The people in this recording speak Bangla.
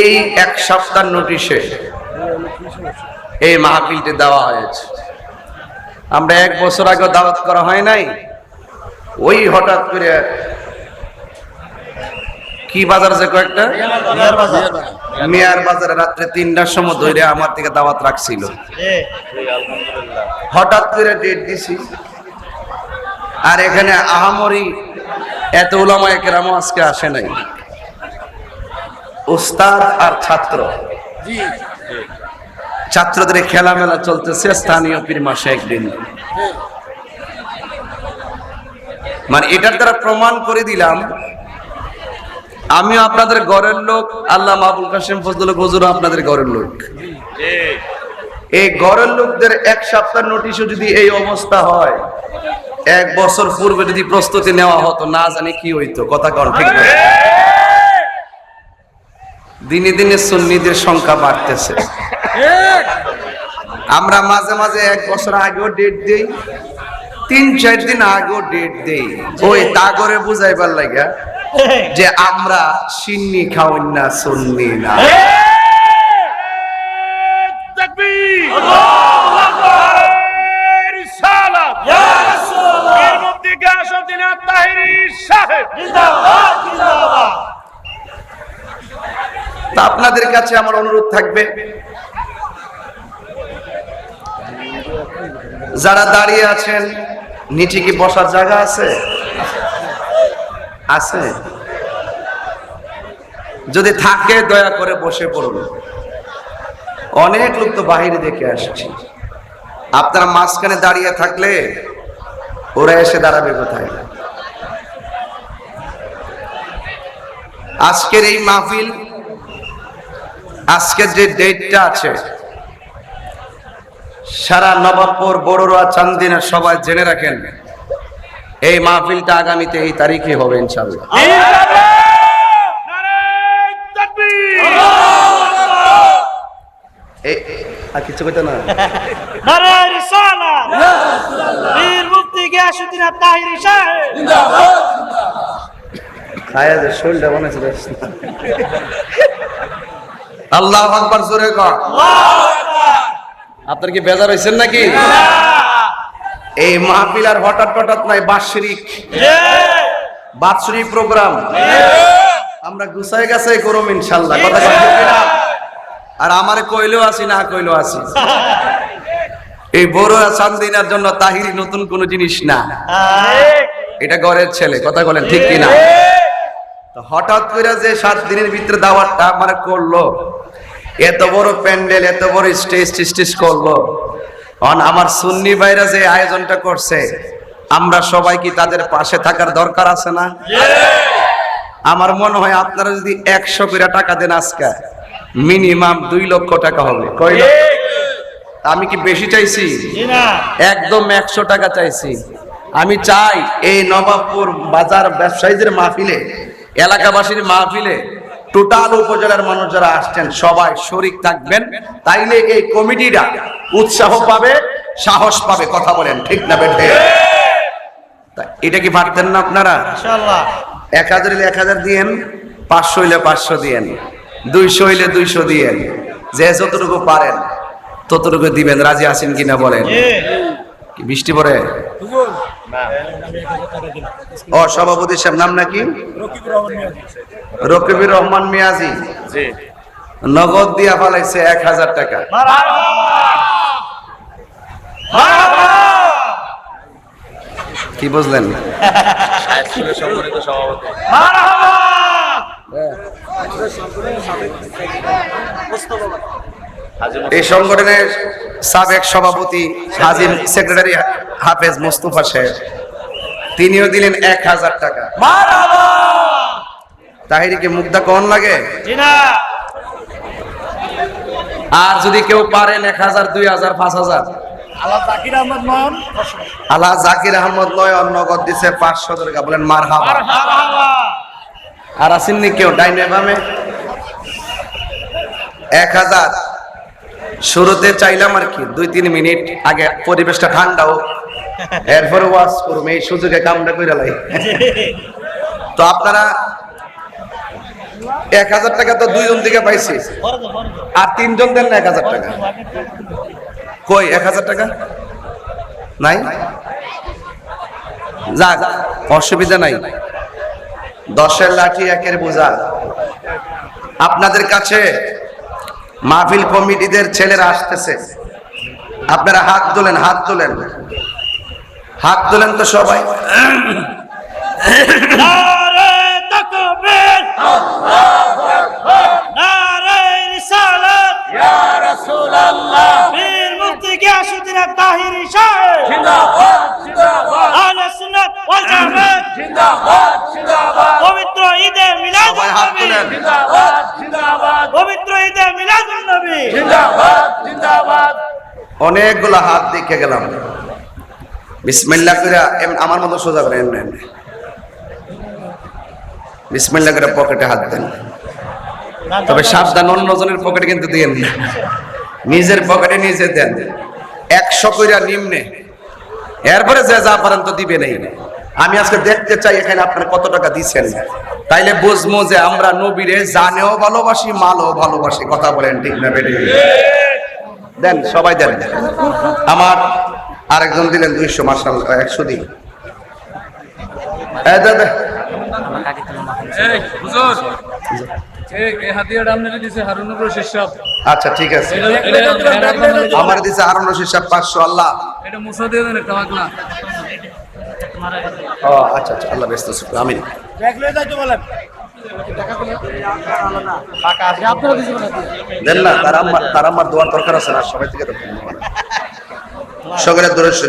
এই এক সপ্তাহ নোটিশে এই মাহফিলটি দেওয়া হয়েছে। আমরা এক বছর আগে দাওয়াত করা হয় নাই ওই হঠাৎ করে কি বাজার আছে কয়েকটা? মেয়ার বাজারে। রাত্রে তিনটার সময় ধরে আমার থেকে দাওয়াত রাখছিল। হঠাৎ করে ডেট দিছি। আর এখানে আহামরি এত ওলামা একরামও আজকে আসে নাই। উস্তাদ আর ছাত্র। ছাত্রদের খেলামেলা চলতেছে স্থানীয় পীর মাসে একদিন। মানে এটার দ্বারা প্রমাণ করে দিলাম আমিও আপনাদের ঘরের লোক আল্লাহ মাহবুল কাসিম ফজলুল গজুর আপনাদের ঘরের লোক। এই ঘরের লোকদের এক সপ্তাহ নোটিশও যদি এই অবস্থা হয় এক বছর পূর্বে যদি প্রস্তুতি নেওয়া হতো না জানি কি হইতো কথা কন ঠিক না? দিনে দিনে সুন্নিদের সংখ্যা বাড়তেছে। আমরা মাঝে মাঝে এক বছর আগেও ডেট দেই তিন চার দিন আগেও ডেট দেই। ওই তা করে বুঝাইবার লাগা যে আমরা সিন্নি খাওয়ান না সুন্নি না। তা আপনাদের কাছে আমার অনুরোধ থাকবে। যারা দাঁড়িয়ে আছেন, নিচে কি বসার জায়গা আছে? আছে। যদি থাকে, দয়া করে বসে পড়ুন। অনেক লোক তো বাহিরে দেখে আসছি। আপনারা মাঝখানে দাঁড়িয়ে থাকলে ওরা এসে দাঁড়াবে কোথায়? আজকের এই মাহফিল আজকের যে ডেটটা আছে সারা নবাবপুর বড়রা চান্দিনা সবাই জেনে রাখেন এই মাহফিলটা আগামীতে এই তারিখে হবে ইনশাল্লাহ আর কিছু কইতে না? খায়া যে। আল্লাহ আকবার জোরে কর। আপনার কি বেজার হয়েছেন নাকি? এই মাহফিল আর হঠাৎ হঠাৎ নাই, বাৎসরিক। বাৎসরিক প্রোগ্রাম। আমরা গুছাই গাছাই করুম ইনশাল্লাহ, কথা? আর আমার কইলেও আসি, না কইলেও আসি। এই বড় চান্দিনার জন্য তাহিরি নতুন কোনো জিনিস না। এটা ঘরের ছেলে, কথা বলেন ঠিক কিনা? হঠাৎ করে যে সাত দিনের ভিতরে দাওয়াতটা আমার করল, এত বড় প্যান্ডেল, এত বড় স্টেজ স্টেজ করল। আমার সুন্নি ভাইরা যে আয়োজনটা করছে, আমরা সবাই কি তাদের পাশে থাকার দরকার আছে না? আমার মনে হয় আপনারা যদি একশো করে টাকা দেন আজকে, মিনিমাম দুই লক্ষ টাকা হবে। আমি কি বেশি চাইছি? একদম একশো টাকা চাইছি। আমি চাই এই নবাবপুর বাজার ব্যবসায়ীদের মাহফিলে এলাকাবাসীর মাহফিলে টোটাল উপজেলার মানুষ যারা আসছেন সবাই শরিক থাকবেন। তাইলে এই কমিটিটা উৎসাহ পাবে সাহস পাবে কথা বলেন ঠিক না বেঠে? এটা কি পারতেন না আপনারা? এক হাজার হইলে এক হাজার দিয়েন পাঁচশো হইলে পাঁচশো দিয়েন দুইশো হইলে দুইশো দিয়েন যে যতটুকু পারেন ততটুকু দিবেন। রাজি আছেন কিনা বলেন? বৃষ্টি পড়ে? ও সভাপতি সাহেব নাম নাকি? রকিবুর রহমান মিয়াজি। নগদ দিয়া ফালাইছে এক হাজার টাকা। কি বুঝলেন? এই সংগঠনের সাবেক সভাপতি হাজির সেক্রেটারি হাফেজ মোস্তফা সাহেব তিনিও দিলেন এক হাজার টাকা। তাহিরিকে মুগ্ধা কন লাগে? আর যদি কেউ পারেন এক হাজার দুই হাজার পাঁচ হাজার। আল্লাহ জাকির আহমদ নয় নগদ দিছে পাঁচশো টাকা বলেন মার হাবা আর আসেননি কেউ? ডাইনে বামে? এক হাজার। শুরুতে চাইলাম আর কি, দুই তিন মিনিট, আগে পরিবেশটা ঠান্ডা হোক। এরপরে ওয়াজ করুম, এই সুযোগে কামটা করে লাই। তো আপনারা এক হাজার টাকা তো দুইজন দিকে পাইছি। আর তিনজন দেন না এক হাজার টাকা। কই, এক হাজার টাকা? নাই? যাক, অসুবিধা নাই। দশের লাঠি একের বোঝা। আপনাদের কাছে মাহফিল কমিটিদের ছেলেরা আসতেছে। আপনারা হাত তোলেন হাত তোলেন। হাত তোলেন তো সবাই। ইয়া রাসূলুল্লাহ। মুফতি গিয়াসউদ্দিন তাহিরি সাহেব জিন্দাবাদ জিন্দাবাদ। আহলে সুন্নাত ওয়াল জামাত। জিন্দাবাদ জিন্দাবাদ। পবিত্র ঈদে নবী। জিন্দাবাদ জিন্দাবাদ। পবিত্র ঈদে মিলাদুন নবী। জিন্দাবাদ জিন্দাবাদ। অনেকগুলো হাত দেখে গেলাম। বিসমিল্লাহ করে আমার মতো সোজা করে এমনি এমনি বিসমিল্লাহ করে পকেটে হাত দেন। তবে সাবধান অন্য জনের পকেটে কিন্তু দিয়েন না। নিজের পকেটে নিজে দেন। একশো কইরা নিম্নে। এরপরে যে যা পারেন তো দিবে নেই আমি আজকে দেখতে চাই এখানে আপনার কত টাকা দিচ্ছেন। তাইলে বুঝব যে আমরা নবীরে জানেও ভালোবাসি, মালও ভালোবাসি। কথা বলেন ঠিক না বেটে দেন, সবাই দেন। আমার আরেকজন দিলেন দুইশো মার্শাল একশো দিন। হুজুর। আচ্ছা ঠিক আছে। আমার দিছে হারুন রশিদ সাহেব পাঁচশো আল্লাহ। এটা মুসা দিয়ে দেন একটা মাগনা ও আচ্ছা আচ্ছা আল্লাহ ব্যস্ত শুক্র আমিন। দেন না তার আমার তার আমার দোয়ার দরকার আছে না সবাই থেকে তো সকলের দূরে